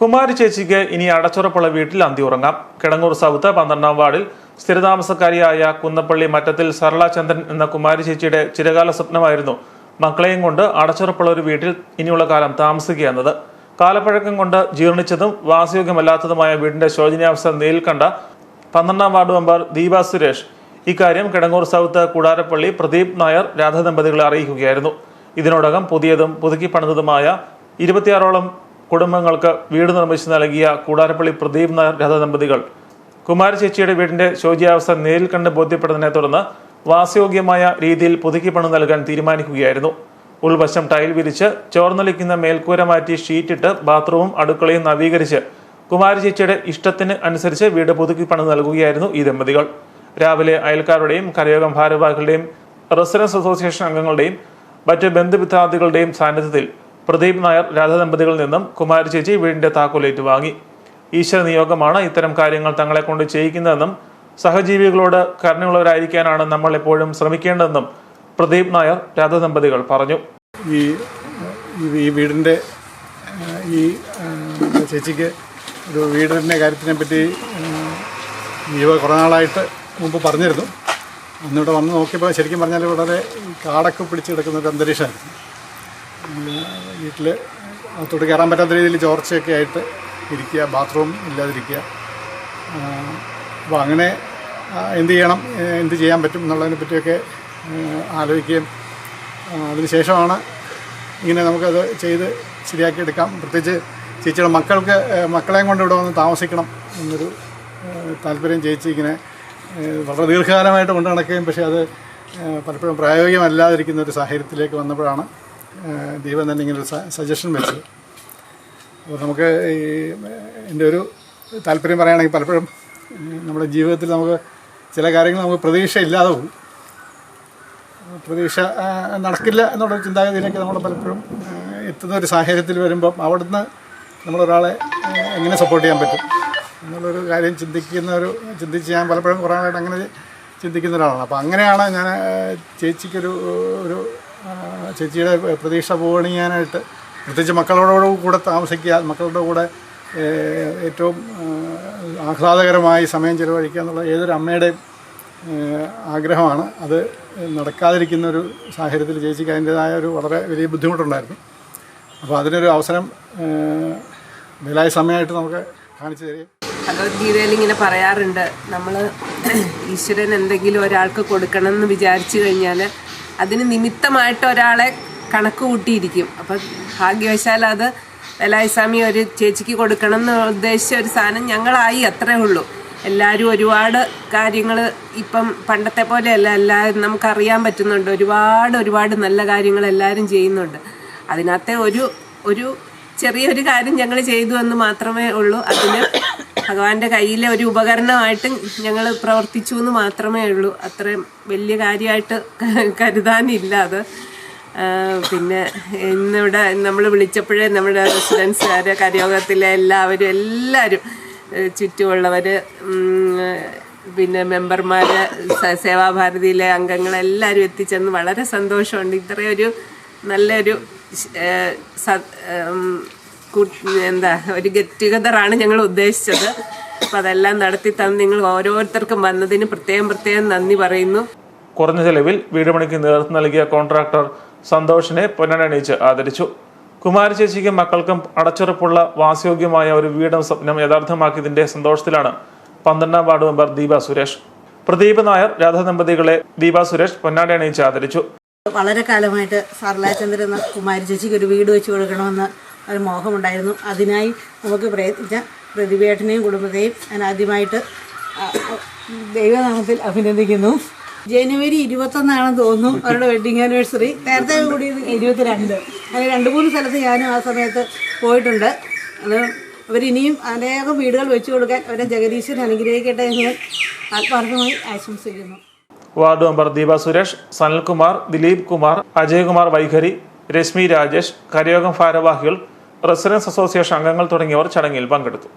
കുമാരി ചേച്ചിക്ക് ഇനി അടച്ചുറപ്പുള്ള വീട്ടിൽ അന്തി ഉറങ്ങാം. കിടങ്ങൂർ സൗത്ത് പന്ത്രണ്ടാം വാർഡിൽ സ്ഥിരതാമസക്കാരിയായ കുന്നപ്പള്ളി മറ്റത്തിൽ സരള ചന്ദ്രൻ എന്ന കുമാരി ചേച്ചിയുടെ ചിരകാല സ്വപ്നമായിരുന്നു. മക്കളെയും കൊണ്ട് അടച്ചുറപ്പുള്ള ഒരു വീട്ടിൽ ഇനിയുള്ള കാലം താമസിക്കുക എന്നത് കാലപ്പഴക്കം കൊണ്ട് ജീർണിച്ചതും വാസയോഗ്യമല്ലാത്തതുമായ വീടിന്റെ ശോചനീയാവസ്ഥ നേരിൽ കണ്ട പന്ത്രണ്ടാം വാർഡ് മെമ്പർ ദീപ സുരേഷ്. ഇക്കാര്യം കിടങ്ങൂർ സൗത്ത് കൂടാരപ്പള്ളി പ്രദീപ് നായർ രാധദമ്പതികളെ അറിയിക്കുകയായിരുന്നു. ഇതിനോടകം പുതിയതും പുതുക്കി പണിതതുമായ ഇരുപത്തിയാറോളം കുടുംബങ്ങൾക്ക് വീട് നിർമ്മിച്ച് നൽകിയ കൂടാരപ്പള്ളി പ്രദീപ് നായർ രഥദമ്പതികൾ കുമാര ചേച്ചിയുടെ വീടിന്റെ ശോചിയാവസ്ഥ നേരിൽ കണ്ട് ബോധ്യപ്പെട്ടതിനെ തുടർന്ന് വാസയോഗ്യമായ രീതിയിൽ പുതുക്കി പണം നൽകാൻ തീരുമാനിക്കുകയായിരുന്നു. ഉൾവശം ടൈൽ വിരിച്ച് ചോർന്നൊലിക്കുന്ന മേൽക്കൂര മാറ്റി ഷീറ്റിട്ട് ബാത്റൂമും അടുക്കളയും നവീകരിച്ച് കുമാരി ചേച്ചിയുടെ ഇഷ്ടത്തിന് അനുസരിച്ച് വീട് പുതുക്കി പണം നൽകുകയായിരുന്നു ഈ ദമ്പതികൾ. രാവിലെ അയൽക്കാരുടെയും കരയോഗം ഭാരവാഹികളുടെയും റെസിഡൻസ് അസോസിയേഷൻ അംഗങ്ങളുടെയും മറ്റ് ബന്ധുമിത്രാദികളുടെയും സാന്നിധ്യത്തിൽ പ്രദീപ് നായർ രാധ ദമ്പതികളിൽ നിന്നും കുമാരി ചേച്ചി വീടിന്റെ താക്കോലേറ്റ് വാങ്ങി. ഈശ്വര നിയോഗമാണ് ഇത്തരം കാര്യങ്ങൾ തങ്ങളെ കൊണ്ട് ചെയ്യിക്കുന്നതെന്നും സഹജീവികളോട് കരുണയുള്ളവരായിരിക്കാനാണ് നമ്മൾ എപ്പോഴും ശ്രമിക്കേണ്ടതെന്നും പ്രദീപ് നായർ രാധ ദമ്പതികൾ പറഞ്ഞു. ഈ ഈ- വീടിന്റെ ഈ ചേച്ചിക്ക് ഒരു വീടിന്റെ കാര്യത്തിനെ പറ്റി ജീവ കുറേ നാളായിട്ട് മുമ്പ് പറഞ്ഞിരുന്നു. അന്നിവിടെ വന്ന് നോക്കിയപ്പോൾ ശരിക്കും പറഞ്ഞാൽ വളരെ കാടൊക്കെ പിടിച്ച് കിടക്കുന്ന ഒരു അന്തരീക്ഷമായിരുന്നു. വീട്ടിൽ അകത്തോട്ട് കയറാൻ പറ്റാത്ത രീതിയിൽ ചോർച്ചയൊക്കെ ആയിട്ട് ഇരിക്കുക ബാത്റൂം ഇല്ലാതിരിക്കുക. അപ്പോൾ അങ്ങനെ എന്ത് ചെയ്യണം എന്ത് ചെയ്യാൻ പറ്റും എന്നുള്ളതിനെ പറ്റിയൊക്കെ ആലോചിക്കുകയും അതിനുശേഷമാണ് ഇങ്ങനെ നമുക്കത് ചെയ്ത് ശരിയാക്കി എടുക്കാം പ്രത്യേകിച്ച് ചേച്ചിയുടെ മക്കൾക്ക് മക്കളെയും കൊണ്ട് ഇവിടെ വന്ന് താമസിക്കണം എന്നൊരു താല്പര്യം ചേച്ചി ഇങ്ങനെ വളരെ ദീർഘകാലമായിട്ട് കൊണ്ടു നടക്കുകയും പക്ഷേ അത് പലപ്പോഴും പ്രായോഗികമല്ലാതിരിക്കുന്ന ഒരു സാഹചര്യത്തിലേക്ക് വന്നപ്പോഴാണ് ദൈവം തന്നെ ഇങ്ങനെ ഒരു സജഷൻ വെച്ചത് അപ്പോൾ നമുക്ക് ഈ എന്റെ ഒരു താല്പര്യം പറയുകയാണെങ്കിൽ പലപ്പോഴും നമ്മുടെ ജീവിതത്തിൽ നമുക്ക് ചില കാര്യങ്ങൾ നമുക്ക് പ്രതീക്ഷ ഇല്ലാതെ പോകും. പ്രതീക്ഷ നടക്കില്ല എന്നുള്ള ചിന്താഗതിയിലേക്ക് നമ്മൾ പലപ്പോഴും എത്തുന്ന ഒരു സാഹചര്യത്തിൽ വരുമ്പം അവിടുന്ന് നമ്മളൊരാളെ എങ്ങനെ സപ്പോർട്ട് ചെയ്യാൻ പറ്റും എന്നുള്ളൊരു കാര്യം ചിന്തിക്കുന്ന ഒരു ചിന്തിച്ച് ഞാൻ പലപ്പോഴും കുറേ അങ്ങനെ ചിന്തിക്കുന്ന ഒരാളാണ്. അപ്പോൾ അങ്ങനെയാണ് ഞാൻ ചേച്ചിക്കൊരു ഒരു ചേച്ചിയുടെ പ്രതീക്ഷ പോകണിയാനായിട്ട് പ്രത്യേകിച്ച് മക്കളോട് കൂടെ താമസിക്കുക മക്കളുടെ കൂടെ ഏറ്റവും ആഹ്ലാദകരമായി സമയം ചിലവഴിക്കുക എന്നുള്ള ഏതൊരു അമ്മയുടെയും ആഗ്രഹമാണ്. അത് നടക്കാതിരിക്കുന്ന ഒരു സാഹചര്യത്തിൽ ചേച്ചിക്ക് അതിന്റെതായ ഒരു വളരെ വലിയ ബുദ്ധിമുട്ടുണ്ടായിരുന്നു. അപ്പോൾ അതിനൊരു അവസരം വിലായ സമയമായിട്ട് നമുക്ക് കാണിച്ചു തരികയും ഭഗവത്ഗീതയിൽ ഇങ്ങനെ പറയാറുണ്ട് നമ്മൾ ഈശ്വരൻ എന്തെങ്കിലും ഒരാൾക്ക് കൊടുക്കണം എന്ന് വിചാരിച്ചു കഴിഞ്ഞാൽ അതിന് നിമിത്തമായിട്ട് ഒരാളെ കണക്ക് കൂട്ടിയിരിക്കും. അപ്പം ഭാഗ്യവശാൽ അത് വേലായുസ്വാമി ഒരു ചേച്ചിക്ക് കൊടുക്കണം എന്ന് ഉദ്ദേശിച്ച ഒരു സാധനം ഞങ്ങളായി അത്രേ ഉള്ളൂ. എല്ലാവരും ഒരുപാട് കാര്യങ്ങൾ ഇപ്പം പണ്ടത്തെ പോലെ പോലെയല്ല എല്ലാവരും നമുക്കറിയാൻ പറ്റുന്നുണ്ട്. ഒരുപാട് ഒരുപാട് നല്ല കാര്യങ്ങൾ എല്ലാവരും ചെയ്യുന്നുണ്ട്. അതിനകത്തെ ഒരു ഒരു ചെറിയൊരു കാര്യം ഞങ്ങൾ ചെയ്തു എന്ന് മാത്രമേ ഉള്ളൂ. അതിന് ഭഗവാന്റെ കയ്യിലെ ഒരു ഉപകരണമായിട്ട് ഞങ്ങൾ പ്രവർത്തിച്ചു എന്ന് മാത്രമേ ഉള്ളൂ. അത്രയും വലിയ കാര്യമായിട്ട് കരുതാനില്ല അത്. പിന്നെ ഇന്നിവിടെ നമ്മൾ വിളിച്ചപ്പോഴേ നമ്മുടെ റെസിഡൻസുകാർ കരയോഗത്തിലെ എല്ലാവരും എല്ലാവരും ചുറ്റുമുള്ളവർ പിന്നെ മെമ്പർമാർ സേവാഭാരതിയിലെ അംഗങ്ങളെല്ലാവരും എത്തിച്ചെന്ന് വളരെ സന്തോഷമുണ്ട്. ഇത്രയൊരു നല്ലൊരു എന്താ ഒരു ഗെറ്റ് ടുഗദറാണ് ഞങ്ങൾ ഉദ്ദേശിച്ചത്. അപ്പം അതെല്ലാം നടത്തി തന്ന് നിങ്ങൾ ഓരോരുത്തർക്കും വന്നതിന് പ്രത്യേകം പ്രത്യേകം നന്ദി പറയുന്നു. കുറഞ്ഞ ചെലവിൽ വീട് പണിക്ക് നേതൃത്വം നൽകിയ കോൺട്രാക്ടർ സന്തോഷിനെ പൊന്നണിയിച്ച് ആദരിച്ചു. കുമാരി ചേച്ചിക്കും മക്കൾക്കും അടച്ചുറപ്പുള്ള വാസയോഗ്യമായ ഒരു വീടും സ്വപ്നം യഥാർത്ഥമാക്കിയതിന്റെ സന്തോഷത്തിലാണ് പന്ത്രണ്ടാം വാർഡ് മെമ്പർ ദീപ സുരേഷ്. പ്രദീപ് നായർ രാധാ ദമ്പതികളെ ദീപ സുരേഷ് പൊന്നാടി അണിയിച്ച് ആദരിച്ചു. വളരെ കാലമായിട്ട് സർലാചന്ദ്രൻ കുമാരി ചേച്ചിക്ക് ഒരു വീട് വെച്ച് കൊടുക്കണമെന്ന് ഒരു മോഹമുണ്ടായിരുന്നു. അതിനായി നമുക്ക് പ്രയത്നിച്ച പ്രതിഭേട്ടനെയും കുടുംബത്തെയും ഞാൻ ആദ്യമായിട്ട് ദൈവനാമത്തിൽ അഭിനന്ദിക്കുന്നു. ജനുവരി ഇരുപത്തൊന്നാണെന്ന് തോന്നുന്നു അവരുടെ വെഡിങ് ആനിവേഴ്സറി നേരത്തെ കൂടിയത് ഇരുപത്തിരണ്ട്. അങ്ങനെ രണ്ട് മൂന്ന് സ്ഥലത്ത് ഞാനും ആ സമയത്ത് പോയിട്ടുണ്ട്. അത് അവരിനിയും അനേകം വീടുകൾ വെച്ചു കൊടുക്കാൻ അവരെ ജഗദീശ്വരൻ അനുഗ്രഹിക്കട്ടെ എന്ന് ആത്മാർത്ഥമായി ആശംസിക്കുന്നു. വാർഡ് മെമ്പർ ദീപ സുരേഷ് സനൽകുമാർ ദിലീപ് കുമാർ അജയ്കുമാർ വൈഖരി രശ്മി രാജേഷ് കരയോഗം ഭാരവാഹികൾ റെസിഡൻസ് അസോസിയേഷൻ അംഗങ്ങൾ തുടങ്ങിയവർ ചടങ്ങിൽ പങ്കെടുത്തു